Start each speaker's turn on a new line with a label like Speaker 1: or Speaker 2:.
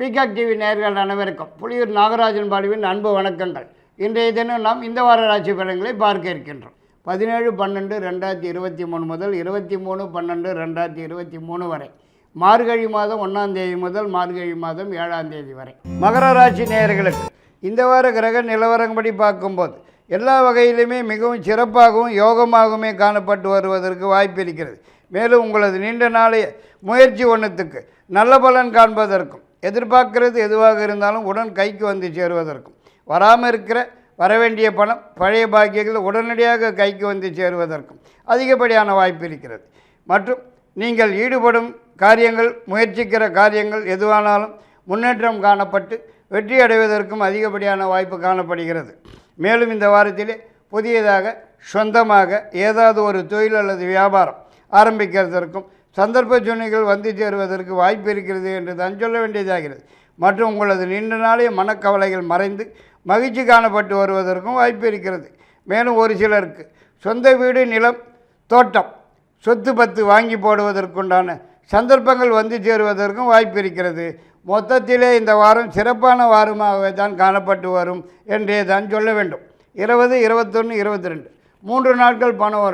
Speaker 1: Peacock TV நேயர்கள் அனைவருக்கும் புலியூர் நாகராஜன் பாலுவின் அன்பு வணக்கங்கள். இன்றைய தினம் நாம் இந்த வார ராசி பலன்களை பார்க்க இருக்கின்றோம். பதினேழு பன்னெண்டு ரெண்டாயிரத்தி இருபத்தி மூணு முதல் இருபத்தி மூணு பன்னெண்டு ரெண்டாயிரத்தி இருபத்தி மூணு வரை. மார்கழி மாதம் ஒன்றாம் தேதி முதல் மார்கழி மாதம் ஏழாம் தேதி வரை. மகர ராசி நேயர்களுக்கு இந்த வார கிரக நிலவரப்படி பார்க்கும்போது எல்லா வகையிலுமே மிகவும் சிறப்பாகவும் யோகமாகவுமே காணப்பட்டு வருவதற்கு வாய்ப்பு இருக்கிறது. மேலும் உங்களது நீண்ட நாளைய முயற்சி ஒன்றுத்துக்கு நல்ல பலன் காண்பதற்கும் எதிர்பார்க்கறது எதுவாக இருந்தாலும் உடன் கைக்கு வந்து சேருவதற்கும். வராமல் இருக்கிற வரவேண்டிய பணம் பழைய பாக்கியங்கள் உடனடியாக கைக்கு வந்து சேருவதற்கும் அதிகப்படியான வாய்ப்பு இருக்கிறது. மற்றும் நீங்கள் ஈடுபடும் காரியங்கள் முயற்சிக்கிற காரியங்கள் எதுவானாலும் முன்னேற்றம் காணப்பட்டு வெற்றி அடைவதற்கும் அதிகப்படியான வாய்ப்பு காணப்படுகிறது. மேலும் இந்த வாரத்திலே புதியதாக சொந்தமாக ஏதாவது ஒரு தொழில் அல்லது வியாபாரம் ஆரம்பிக்கிறதற்கும் சந்தர்ப்ப சூழ்நிலைகள் வந்து சேருவதற்கு வாய்ப்பு இருக்கிறது என்று தான் சொல்ல வேண்டியதாகிறது. மற்றும் உங்களது நீண்ட நாளைய மனக்கவலைகள் மறைந்து மகிழ்ச்சி காணப்பட்டு வருவதற்கும் வாய்ப்பு இருக்கிறது. மேலும் ஒரு சிலருக்கு சொந்த வீடு நிலம் தோட்டம் சொத்து பத்து வாங்கி போடுவதற்குண்டான சந்தர்ப்பங்கள் வந்து சேருவதற்கும் வாய்ப்பு இருக்கிறது. மொத்தத்திலே இந்த வாரம் சிறப்பான வாரமாகவே தான் காணப்பட்டு வரும் என்றே தான் சொல்ல வேண்டும். இருபது இருபத்தொன்று இருபத்தி ரெண்டு மூன்று நாட்கள் பணம் வரும்